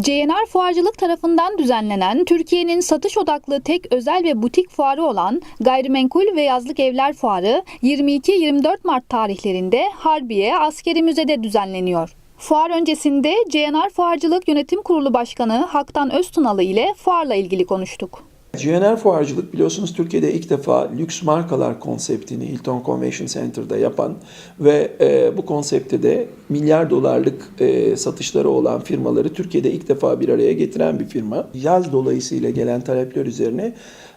CNR Fuarcılık tarafından düzenlenen Türkiye'nin satış odaklı tek özel ve butik fuarı olan Gayrimenkul ve Yazlık Evler Fuarı 22-24 Mart tarihlerinde Harbiye Askeri Müze'de düzenleniyor. Fuar öncesinde CNR Fuarcılık Yönetim Kurulu Başkanı Haktan Öztunalı ile fuarla ilgili konuştuk. GNR fuarcılık biliyorsunuz Türkiye'de ilk defa lüks markalar konseptini Hilton Convention Center'da yapan ve e, bu konsepte de milyar dolarlık e, satışları olan firmaları Türkiye'de ilk defa bir araya getiren bir firma. Yaz dolayısıyla gelen talepler üzerine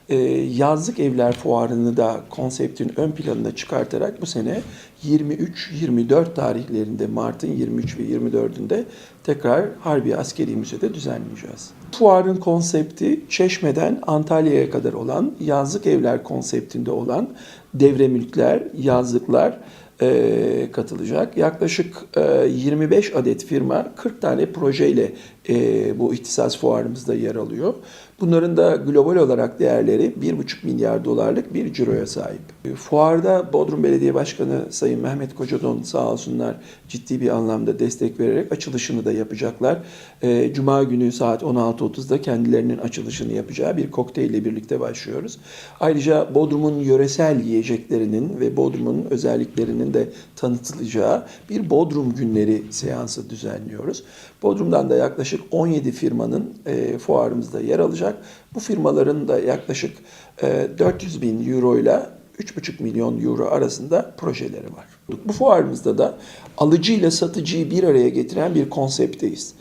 e, yazlık evler fuarını da konseptin ön planına çıkartarak bu sene 23-24 tarihlerinde Mart'ın 23 ve 24'ünde tekrar Harbiye Askeri Müze'de düzenleyeceğiz. Fuarın konsepti Çeşme'den Antalya'ya kadar olan yazlık evler konseptinde olan devre mülkler, yazlıklar e, katılacak. Yaklaşık e, 25 adet firma 40 tane projeyle e, bu ihtisas fuarımızda yer alıyor. Bunların da global olarak değerleri 1,5 milyar dolarlık bir ciroya sahip. Fuarda Bodrum Belediye Başkanı Sayın Mehmet Kocadon sağ olsunlar ciddi bir anlamda destek vererek açılışını da yapacaklar. E, Cuma günü saat 16.30'da kendilerinin açılışını yapacağı bir kokteylle birlikte başlıyoruz. Ayrıca Bodrum'un yöresel yiyeceklerinin ve Bodrum'un özelliklerinin de tanıtılacağı bir Bodrum günleri seansı düzenliyoruz. Bodrum'dan da yaklaşık 17 firmanın e, fuarımızda yer alacak. Bu firmaların da yaklaşık e, 400 bin euro ile 3,5 milyon euro arasında projeleri var. Bu fuarımızda da alıcı ile satıcıyı bir araya getiren bir konsepteyiz.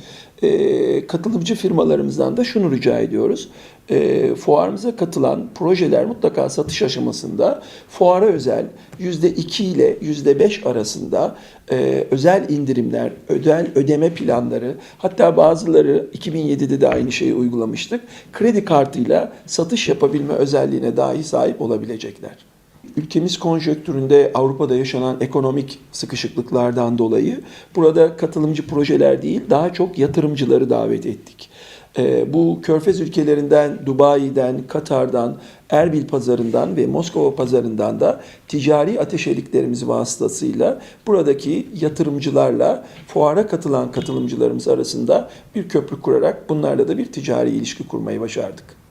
E, katılımcı firmalarımızdan da şunu rica ediyoruz. E, fuarımıza katılan projeler mutlaka satış aşamasında fuara özel %2 ile %5 arasında e, özel indirimler, özel ödeme planları, hatta bazıları 2007'de de aynı şeyi uygulamıştık. Kredi kartıyla satış yapabilme özelliğine dahi sahip olabilecekler. Ülkemiz konjonktüründe Avrupa'da yaşanan ekonomik sıkışıklıklardan dolayı burada katılımcı projeler değil daha çok yatırımcıları davet ettik. Ee, bu Körfez ülkelerinden, Dubai'den, Katar'dan, Erbil pazarından ve Moskova pazarından da ticari ateşeliklerimiz vasıtasıyla buradaki yatırımcılarla fuara katılan katılımcılarımız arasında bir köprü kurarak bunlarla da bir ticari ilişki kurmayı başardık.